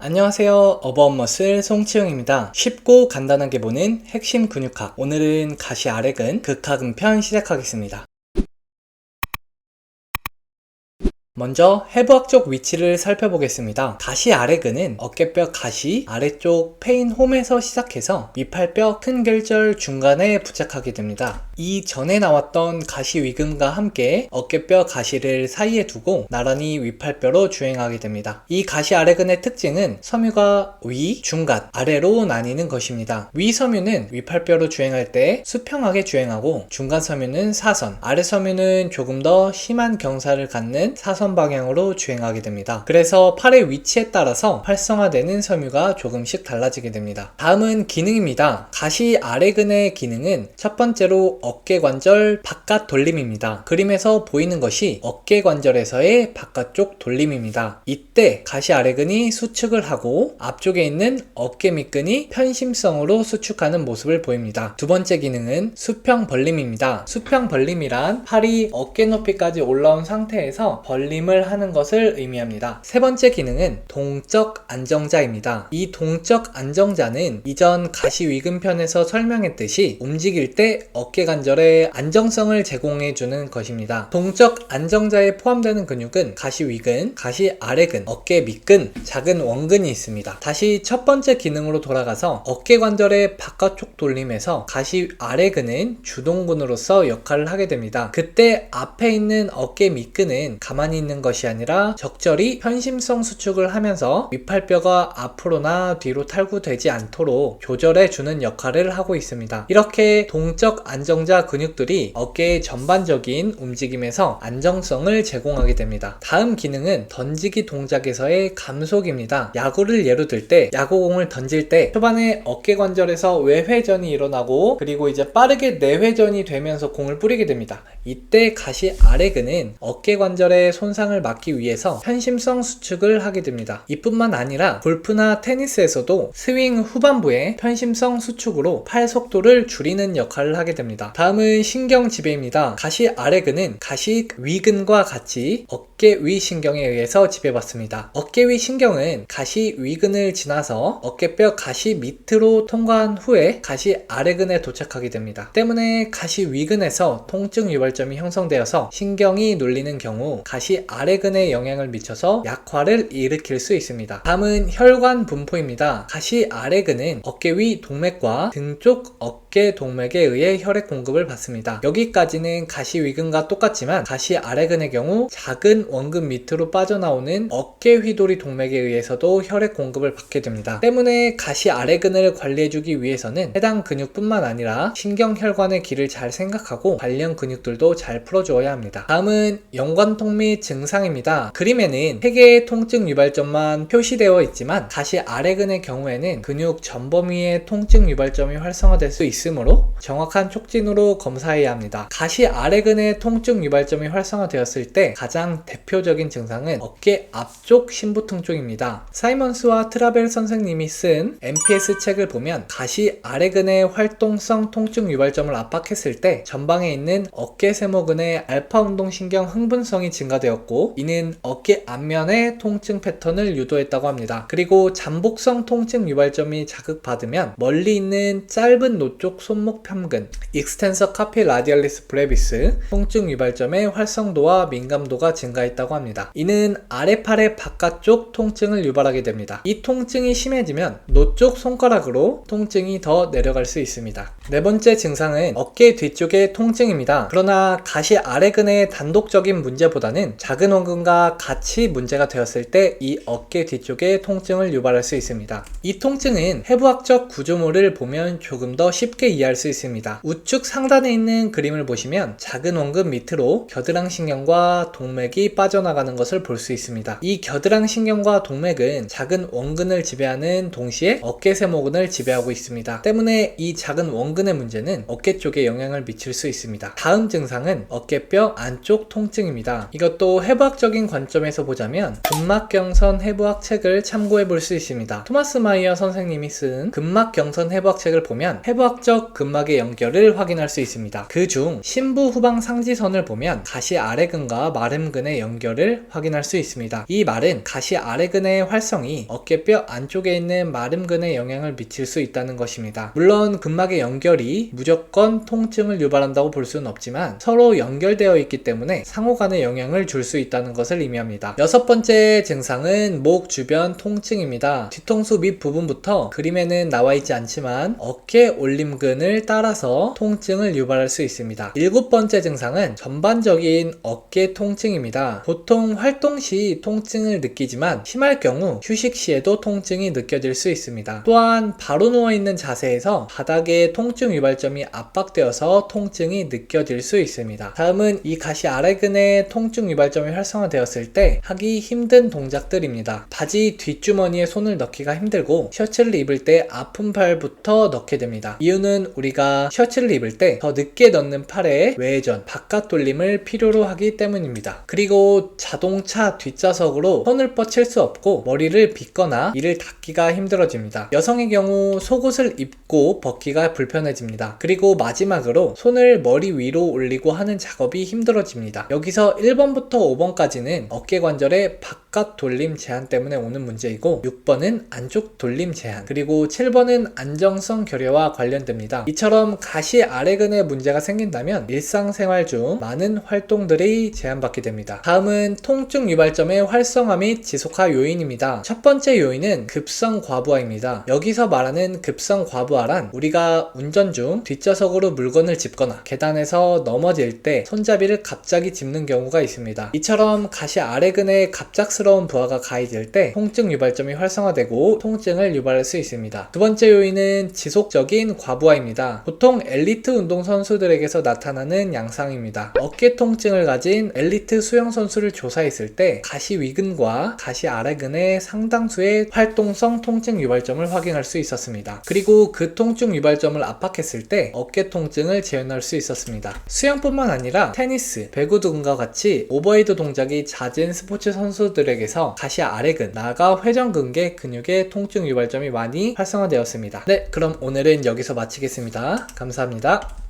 안녕하세요. 어버머슬 송치영입니다. 쉽고 간단하게 보는 핵심 근육학. 오늘은 가시 아래근 극하근 편 시작하겠습니다. 먼저 해부학적 위치를 살펴보겠습니다. 가시 아래근은 어깨뼈 가시 아래쪽 페인 홈에서 시작해서 위팔뼈 큰 결절 중간에 부착하게 됩니다. 이 전에 나왔던 가시 위근과 함께 어깨뼈 가시를 사이에 두고 나란히 위팔뼈로 주행하게 됩니다. 이 가시 아래근의 특징은 섬유가 위, 중간, 아래로 나뉘는 것입니다. 위 섬유는 위팔뼈로 주행할 때 수평하게 주행하고 중간 섬유는 사선, 아래 섬유는 조금 더 심한 경사를 갖는 사선 방향으로 주행하게 됩니다. 그래서 팔의 위치에 따라서 활성화되는 섬유가 조금씩 달라지게 됩니다. 다음은 기능입니다. 가시 아래근의 기능은 첫 번째로 어깨 관절 바깥 돌림입니다. 그림에서 보이는 것이 어깨 관절에서의 바깥쪽 돌림입니다. 이때 가시 아래근이 수축을 하고 앞쪽에 있는 어깨 밑근이 편심성으로 수축하는 모습을 보입니다. 두 번째 기능은 수평 벌림입니다. 수평 벌림이란 팔이 어깨 높이까지 올라온 상태에서 벌림 을 하는 것을 의미합니다. 세 번째 기능은 동적 안정자입니다. 이 동적 안정자는 이전 가시 위근 편에서 설명했듯이 움직일 때 어깨 관절에 안정성을 제공해 주는 것입니다. 동적 안정자에 포함되는 근육은 가시 위근, 가시 아래근, 어깨 밑근, 작은 원근이 있습니다. 다시 첫 번째 기능으로 돌아가서 어깨 관절의 바깥쪽 돌림에서 가시 아래근은 주동근으로서 역할을 하게 됩니다. 그때 앞에 있는 어깨 밑근은 가만히 있는 것이 아니라 적절히 편심성 수축을 하면서 위팔뼈가 앞으로나 뒤로 탈구되지 않도록 조절해 주는 역할을 하고 있습니다. 이렇게 동적 안정자 근육들이 어깨의 전반적인 움직임에서 안정성을 제공하게 됩니다. 다음 기능은 던지기 동작에서의 감속입니다. 야구를 예로 들 때 야구공을 던질 때 초반에 어깨 관절에서 외회전이 일어나고 그리고 이제 빠르게 내회전이 되면서 공을 뿌리게 됩니다. 이때 가시 아래근은 어깨 관절의 손상 을 막기 위해서 편심성 수축을 하게 됩니다. 이뿐만 아니라 골프나 테니스에서도 스윙 후반부에 편심성 수축으로 팔 속도를 줄이는 역할을 하게 됩니다. 다음은 신경 지배입니다. 가시 아래근은 가시 위근과 같이 어깨 위 신경에 의해서 지배받습니다. 어깨 위 신경은 가시 위근을 지나서 어깨뼈 가시 밑으로 통과한 후에 가시 아래근에 도착하게 됩니다. 때문에 가시 위근에서 통증 유발점이 형성되어서 신경이 눌리는 경우 가시 아래근에 영향을 미쳐서 약화를 일으킬 수 있습니다. 다음은 혈관 분포입니다. 가시 아래근은 어깨 위 동맥과 등 쪽 어깨 동맥에 의해 혈액 공급을 받습니다. 여기까지는 가시 위근과 똑같지만 가시 아래근의 경우 작은 원근 밑으로 빠져나오는 어깨 휘도리 동맥에 의해서도 혈액 공급을 받게 됩니다. 때문에 가시 아래근을 관리해주기 위해서는 해당 근육뿐만 아니라 신경혈관의 길을 잘 생각하고 관련 근육들도 잘 풀어주어야 합니다. 다음은 연관통 및 증상입니다. 그림에는 3개의 통증 유발점만 표시되어 있지만 가시 아래근의 경우에는 근육 전범위의 통증 유발점이 활성화될 수 있으므로 정확한 촉진으로 검사해야 합니다. 가시 아래근의 통증 유발점이 활성화되었을 때 가장 대표적인 증상은 어깨 앞쪽 신부통 쪽입니다. 사이먼스와 트라벨 선생님이 쓴 MPS 책을 보면 가시 아래근의 활동성 통증 유발점을 압박했을 때 전방에 있는 어깨 세모근의 알파 운동 신경 흥분성이 증가되었고 이는 어깨 앞면의 통증 패턴을 유도했다고 합니다. 그리고 잠복성 통증 유발점이 자극받으면 멀리 있는 짧은 노쪽 손목 편근 익스텐서 카피 라디알리스 브레비스 통증 유발점의 활성도와 민감도가 증가했다고 합니다. 이는 아래팔의 바깥쪽 통증을 유발하게 됩니다. 이 통증이 심해지면 노쪽 손가락으로 통증이 더 내려갈 수 있습니다. 네 번째 증상은 어깨 뒤쪽의 통증입니다. 그러나 가시 아래근의 단독적인 문제보다는 작은 원근과 같이 문제가 되었을 때 이 어깨 뒤쪽에 통증을 유발할 수 있습니다. 이 통증은 해부학적 구조물을 보면 조금 더 쉽게 이해할 수 있습니다. 우측 상단에 있는 그림을 보시면 작은 원근 밑으로 겨드랑 신경과 동맥이 빠져나가는 것을 볼 수 있습니다. 이 겨드랑 신경과 동맥은 작은 원근을 지배하는 동시에 어깨 세모근을 지배하고 있습니다. 때문에 이 작은 원근 마름근의 문제는 어깨 쪽에 영향을 미칠 수 있습니다. 다음 증상은 어깨뼈 안쪽 통증입니다. 이것도 해부학적인 관점에서 보자면 근막경선 해부학 책을 참고해 볼 수 있습니다. 토마스 마이어 선생님이 쓴 근막경선 해부학 책을 보면 해부학적 근막의 연결을 확인할 수 있습니다. 그 중 신부 후방 상지선을 보면 가시 아래근과 마름근의 연결을 확인할 수 있습니다. 이 말은 가시 아래근의 활성이 어깨뼈 안쪽에 있는 마름근에 영향을 미칠 수 있다는 것입니다. 물론 근막의 연결이 무조건 통증을 유발한다고 볼 수는 없지만 서로 연결되어 있기 때문에 상호 간의 영향을 줄수 있다는 것을 의미합니다. 여섯 번째 증상은 목 주변 통증입니다. 뒤통수 밑 부분부터 그림에는 나와 있지 않지만 어깨 올림근을 따라서 통증을 유발할 수 있습니다. 일곱 번째 증상은 전반적인 어깨 통증입니다. 보통 활동 시 통증을 느끼지만 심할 경우 휴식 시에도 통증이 느껴질 수 있습니다. 또한 바로 누워 있는 자세에서 바닥에 통증 유발점이 압박되어서 통증이 느껴질 수 있습니다. 다음은 이 가시 아래근의 통증 유발점 이 활성화되었을 때 하기 힘든 동작들입니다. 바지 뒷주머니에 손을 넣기가 힘들고 셔츠를 입을 때 아픈 팔부터 넣게 됩니다. 이유는 우리가 셔츠를 입을 때 더 늦게 넣는 팔의 외전, 바깥 돌림을 필요로 하기 때문입니다. 그리고 자동차 뒷좌석으로 손을 뻗칠 수 없고 머리를 빗거나 이를 닫기가 힘들어집니다. 여성의 경우 속옷을 입고 벗기가 불편해집니다. 그리고 마지막으로 손을 머리 위로 올리고 하는 작업이 힘들어집니다. 여기서 1번부터 5번까지는 어깨 관절의 바깥 돌림 제한 때문에 오는 문제이고 6번은 안쪽 돌림 제한 그리고 7번은 안정성 결여와 관련됩니다. 이처럼 가시 아래근에 문제가 생긴다면 일상생활 중 많은 활동들이 제한받게 됩니다. 다음은 통증 유발점의 활성화 및 지속화 요인입니다. 첫 번째 요인은 급성 과부하입니다. 여기서 말하는 급성 과부하란 우리가 운전 중 뒷좌석으로 물건을 짚거나 계단에서 넘어질 때 손잡이를 갑자기 짚는 경우가 있습니다. 이처럼 가시 아래근에 갑작스러운 부하가 가해질 때 통증 유발점이 활성화되고 통증을 유발할 수 있습니다. 두 번째 요인은 지속적인 과부하입니다. 보통 엘리트 운동 선수들에게서 나타나는 양상입니다. 어깨 통증을 가진 엘리트 수영 선수를 조사했을 때 가시 위근과 가시 아래근의 상당수의 활동성 통증 유발점을 확인할 수 있었습니다. 그리고 그 통증 유발점을 압박했을 때 어깨 통증을 재현할 수 있었습니다. 수영뿐만 아니라 테니스, 배구 등과 같이 오버 헤드 동작이 잦은 스포츠 선수들에게서 가시 아래근, 나아가 회전근개 근육의 통증 유발점이 많이 활성화되었습니다. 네, 그럼 오늘은 여기서 마치겠습니다. 감사합니다.